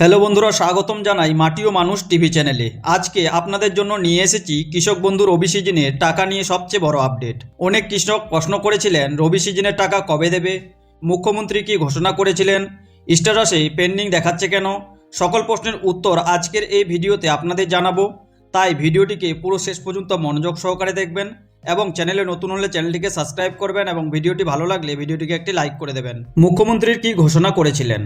Hello বন্ধুরা, স্বাগতম জানাই মাটি ও মানুষ টিভি চ্যানেলে। আজকে আপনাদের জন্য নিয়ে এসেছি কৃষক বন্ধু রবি সিজনের টাকা নিয়ে সবচেয়ে বড় আপডেট। অনেক কৃষক প্রশ্ন করেছিলেন, রবি সিজনের টাকা কবে দেবে? মুখ্যমন্ত্রী কি ঘোষণা করেছিলেন? স্ট্যাটাসে পেন্ডিং দেখাচ্ছে কেন? সকল প্রশ্নের উত্তর আজকের এই ভিডিওতে আপনাদের জানাব। তাই ভিডিওটিকে পুরো শেষ পর্যন্ত মনোযোগ সহকারে দেখবেন এবং চ্যানেলে নতুন হলে চ্যানেলটিকে সাবস্ক্রাইব করবেন এবং ভিডিওটি ভালো লাগলে ভিডিওটিকে একটি লাইক করে দেবেন। মুখ্যমন্ত্রীর কি ঘোষণা করেছিলেন?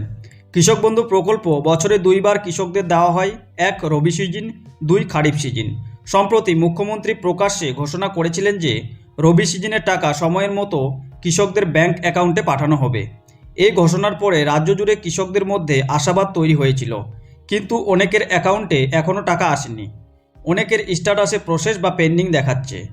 কৃষক বন্ধু প্রকল্প বছরে দুইবার কৃষকদের দেওয়া হয়। এক, রবি সিজন। দুই, খারিফ সিজন। সম্প্রতি মুখ্যমন্ত্রী প্রকাশ্যে ঘোষণা করেছিলেন যে, রবি সিজনের টাকা সময়ের মতো কৃষকদের ব্যাংক অ্যাকাউন্টে পাঠানো হবে। এই ঘোষণার পরে রাজ্য জুড়ে কৃষকদের মধ্যে আশাবাদ তৈরি হয়েছিল। কিন্তু অনেকের অ্যাকাউন্টে এখনও টাকা আসেনি। অনেকের স্ট্যাটাসে প্রসেস বা পেন্ডিং দেখাচ্ছে।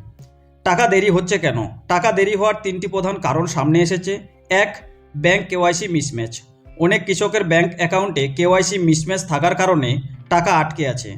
টাকা দেরি হচ্ছে কেন? টাকা দেরি হওয়ার তিনটি প্রধান কারণ সামনে এসেছে। এক, ব্যাংক কেওয়াইসি মিসম্যাচ। অনেক কৃষকের ব্যাংক অ্যাকাউন্টে কেওয়াইসি মিসম্যাচ থাকার কারণে টাকা আটকে আছে।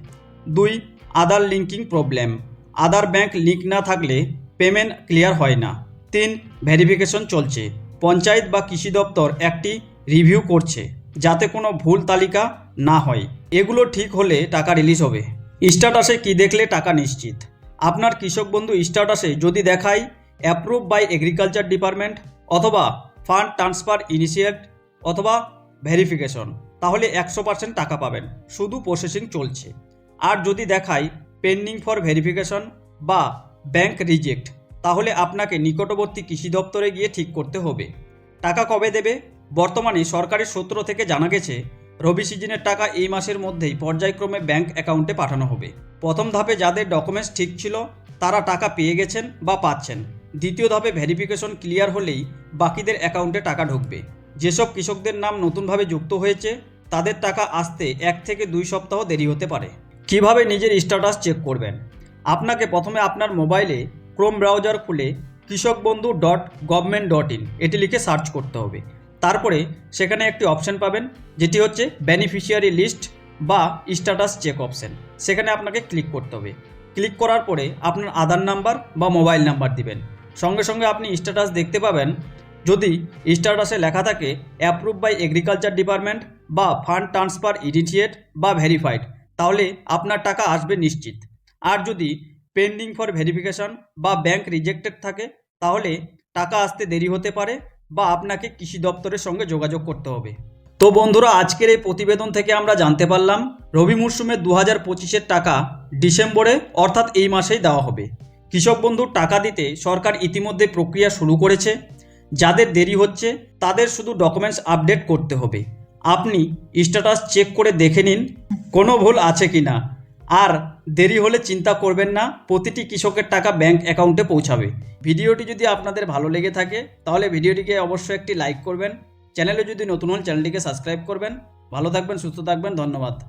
দুই, Aadhaar linking problem. Aadhaar bank link না থাকলে পেমেন্ট ক্লিয়ার হয় না। তিন, ভেরিফিকেশন চলছে। পঞ্চায়েত বা কৃষি দপ্তর একটি রিভিউ করছে যাতে কোনো ভুল তালিকা না হয়। এগুলো ঠিক হলে টাকা রিলিজ হবে। স্ট্যাটাসে কি দেখলে টাকা নিশ্চিত? আপনার কৃষক বন্ধু স্ট্যাটাসে যদি দেখায় অ্যাপ্রুভ বাই এগ্রিকালচার ডিপার্টমেন্ট অথবা ফান্ড ট্রান্সফার ইনিশিয়েট অথবা ভেরিফিকেশন, তাহলে একশো পার্সেন্ট টাকা পাবেন। শুধু প্রসেসিং চলছে। আর যদি দেখায় পেন্ডিং ফর ভেরিফিকেশন বা ব্যাংক রিজেক্ট তাহলে আপনাকে নিকটবর্তী কৃষি দপ্তরে গিয়ে ঠিক করতে হবে। টাকা কবে দেবে? বর্তমানে সরকারি সূত্র থেকে জানা গেছে, রবি সিজনের টাকা এই মাসের মধ্যেই পর্যায়ক্রমে ব্যাংক অ্যাকাউন্টে পাঠানো হবে। প্রথম ধাপে যাদের ডকুমেন্টস ঠিক ছিল, তারা টাকা পেয়ে গেছেন বা পাচ্ছেন। দ্বিতীয় ধাপে ভেরিফিকেশন ক্লিয়ার হলেই বাকিদের অ্যাকাউন্টে টাকা ঢুকবে। যেসব কৃষকদের নাম নতুনভাবে যুক্ত হয়েছে, তাদের টাকা আসতে এক থেকে দুই সপ্তাহ দেরি হতে পারে। কীভাবে নিজের স্ট্যাটাস চেক করবেন? আপনাকে প্রথমে আপনার মোবাইলে ক্রোম ব্রাউজার খুলে কৃষক বন্ধু ডট গভর্নমেন্ট ডট ইন এটি লিখে সার্চ করতে হবে। তারপরে সেখানে একটি অপশন পাবেন, যেটি হচ্ছে বেনিফিশিয়ারি লিস্ট বা স্ট্যাটাস চেক অপশন সেখানে আপনাকে ক্লিক করতে হবে। ক্লিক করার পরে আপনার আধার নাম্বার বা মোবাইল নাম্বার দিবেন। সঙ্গে সঙ্গে আপনি স্ট্যাটাস দেখতে পাবেন যদি স্ট্যাটাসে লেখা থাকে অ্যাপ্রুভ বাই এগ্রিকালচার ডিপার্টমেন্ট বা ফান্ড ট্রান্সফার ইডিটিয়েট বা ভেরিফাইড তাহলে আপনার টাকা আসবে নিশ্চিত। আর যদি পেন্ডিং ফর ভেরিফিকেশন বা ব্যাংক রিজেক্টেড থাকে, তাহলে টাকা আসতে দেরি হতে পারে বা আপনাকে কৃষি দপ্তরের সঙ্গে যোগাযোগ করতে হবে। তো বন্ধুরা, আজকের এই প্রতিবেদন থেকে আমরা জানতে পারলাম, রবি মরশুমে দু হাজার পঁচিশের টাকা ডিসেম্বরে, অর্থাৎ এই মাসেই দেওয়া হবে। কৃষক বন্ধুর টাকা দিতে সরকার ইতিমধ্যে প্রক্রিয়া শুরু করেছে। যাদের দেরি হচ্ছে, তাদের শুধু ডকুমেন্টস আপডেট করতে হবে। আপনি স্ট্যাটাস চেক করে দেখে নিন, কোনো ভুল আছে কি না। আর দেরি হলে চিন্তা করবেন না, প্রতিটি কৃষকের টাকা ব্যাংক অ্যাকাউন্টে পৌঁছাবে। ভিডিওটি যদি আপনাদের ভালো লেগে থাকে, তাহলে ভিডিওটিকে অবশ্যই একটি লাইক করবেন। চ্যানেলে যদি নতুন হন, চ্যানেলটিকে সাবস্ক্রাইব করবেন। ভালো থাকবেন, সুস্থ থাকবেন, ধন্যবাদ।